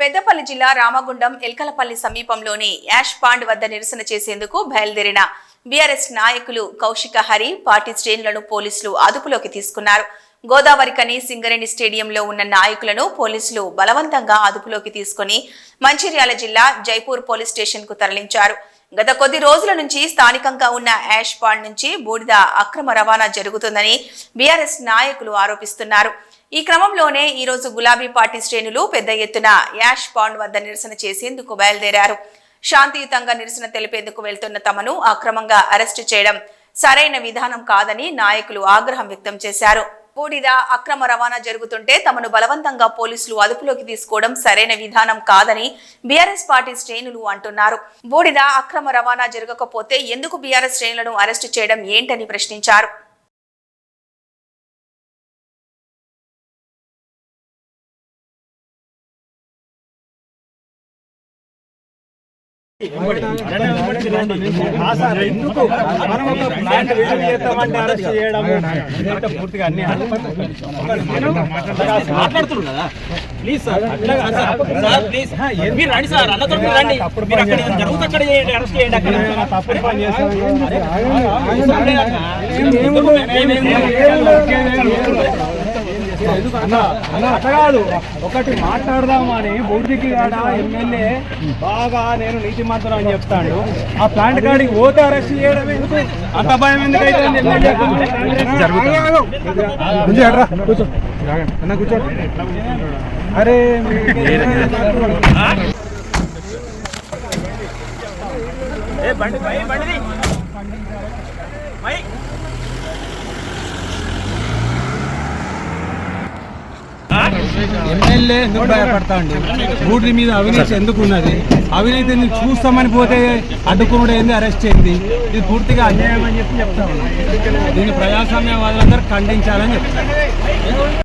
పెద్దపల్లి జిల్లా రామగుండం ఎల్కలపల్లి సమీపంలోని ash pond వద్ద నిరసన చేసేందుకు బయలుదేరిన బీఆర్ఎస్ నాయకులు కౌశిక హరి పార్టీ శ్రేణులను పోలీసులు అదుపులోకి తీసుకున్నారు. గోదావరికని సింగరేణి స్టేడియంలో ఉన్న నాయకులను పోలీసులు బలవంతంగా అదుపులోకి తీసుకుని మంచిర్యాల జిల్లా జైపూర్ పోలీస్ స్టేషన్కు తరలించారు. గత కొద్ది రోజుల నుంచి స్థానికంగా ఉన్న యాష్ పాండ్ నుంచి బూడిద అక్రమ రవాణా జరుగుతుందని బీఆర్ఎస్ నాయకులు ఆరోపిస్తున్నారు. ఈ క్రమంలోనే ఈరోజు గులాబీ పార్టీ శ్రేణులు పెద్ద ఎత్తున యాష్ పాండ్ వద్ద నిరసన చేసేందుకు బయలుదేరారు. శాంతియుతంగా నిరసన తెలిపేందుకు వెళ్తున్న తమను అక్రమంగా అరెస్టు చేయడం సరైన విధానం కాదని నాయకులు ఆగ్రహం వ్యక్తం చేశారు. బూడిద అక్రమ రవాణా జరుగుతుంటే తమను బలవంతంగా పోలీసులు అదుపులోకి తీసుకోవడం సరైన విధానం కాదని బీఆర్ఎస్ పార్టీ శ్రేణులు అంటున్నారు. బూడిద అక్రమ రవాణా జరగకపోతే ఎందుకు బీఆర్ఎస్ శ్రేణులను అరెస్టు చేయడం ఏంటని ప్రశ్నించారు. ఎందుకు మనం ఒక ప్లాంట్ వేరు చేద్దామంటే అరెస్ట్ ఇదంతా పూర్తిగా అన్ని మాట్లాడుతున్నారు కదా ప్లీజ్ సార్ సార్ ప్లీజ్ మీరు రండి సార్ అన్నతో మీరు రండి మీరు అక్కడ జరుగుతుంది అక్కడ చేయండి అరెస్ట్ చేయండి అక్కడ తప్పుడు పని చేస్తాం కాదు. ఒకటి మాట్లాడదామని బూడికి కాడ ఎమ్మెల్యే బాగా నేను నీతి మంత్రం అని చెప్తాడు. ఆ ప్లాంట్ కాడికి పోతే అరెస్ట్ చేయడం ఎందుకు? అంత భయం ఎందుకైతే ఎమ్మెల్యే? కూర్చో. అన్న కూర్చో. అరే ఏ బండి ఎమ్మెల్యే ఎందుకు భయపడతాండి బూడి మీద అవినీతి ఎందుకు ఉన్నది అవినీతిని చూస్తామని పోతే అడ్డుకునుడు ఏంది అరెస్ట్ అయింది ఇది పూర్తిగా అన్యాయం అని చెప్పి చెప్తా ఉన్నాం. దీన్ని ప్రజాస్వామ్యవాదులందరూ ఖండించాలని చెప్తాను